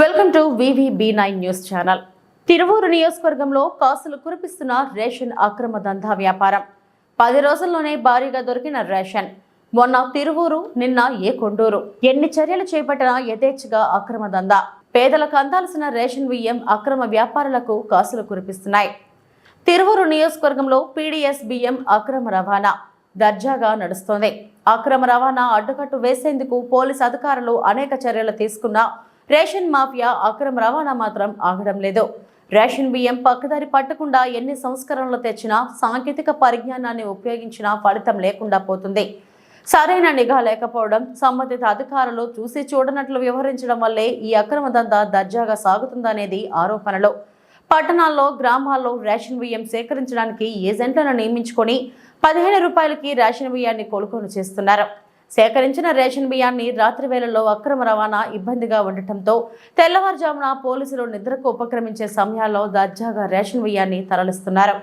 Welcome to VVB nine news channel. Tiruvuru నియోజకవర్గంలో కాసులు కురిపిస్తున్న ration అక్రమ దందా వ్యాపారం. పది రోజుల్లోనే భారీగా దొరికిన రేషన్. మొన్న తిరువూరు నిన్న ఏ కొండూరు. ఎన్ని చర్యలు చేపట్టినా యథేచ్ఛగా అక్రమ దందా. పేదలకు అందాల్సిన రేషన్ బియ్యం అక్రమ వ్యాపారులకు కాసులు కురిపిస్తున్నాయి. తిరువూరు నియోజకవర్గంలో పీడీఎస్ బియ్యం అక్రమ రవాణా దర్జాగా నడుస్తోంది. అక్రమ రవాణా అడ్డుకట్టు వేసేందుకు పోలీసు అధికారులు అనేక చర్యలు తీసుకున్నా రేషన్ మాఫియా అక్రమ రవాణా మాత్రం ఆగడం లేదు. రేషన్ బియ్యం పక్కదారి పట్టకుండా ఎన్ని సంస్కరణలు తెచ్చినా సాంకేతిక పరిజ్ఞానాన్ని ఉపయోగించినా ఫలితం లేకుండా పోతుంది. సరైన నిఘా లేకపోవడం సంబంధిత అధికారులు చూసి చూడనట్లు వ్యవహరించడం వల్లే ఈ అక్రమ దందా దర్జాగా సాగుతుందనేది ఆరోపణలు. పట్టణాల్లో గ్రామాల్లో రేషన్ బియ్యం సేకరించడానికి ఏజెంట్లను నియమించుకొని పదిహేను రూపాయలకి రేషన్ బియ్యాన్ని కొనుగోలు చేస్తున్నారు. సేకరించిన రేషన్ బియ్యాన్ని రాత్రి వేళల్లో అక్రమ రవాణా ఇబ్బందిగా ఉండటంతో తెల్లవారుజామున పోలీసులు నిద్రకు ఉపక్రమించే సమయాల్లో దర్జాగా రేషన్ బియ్యాన్ని తరలిస్తున్నారు.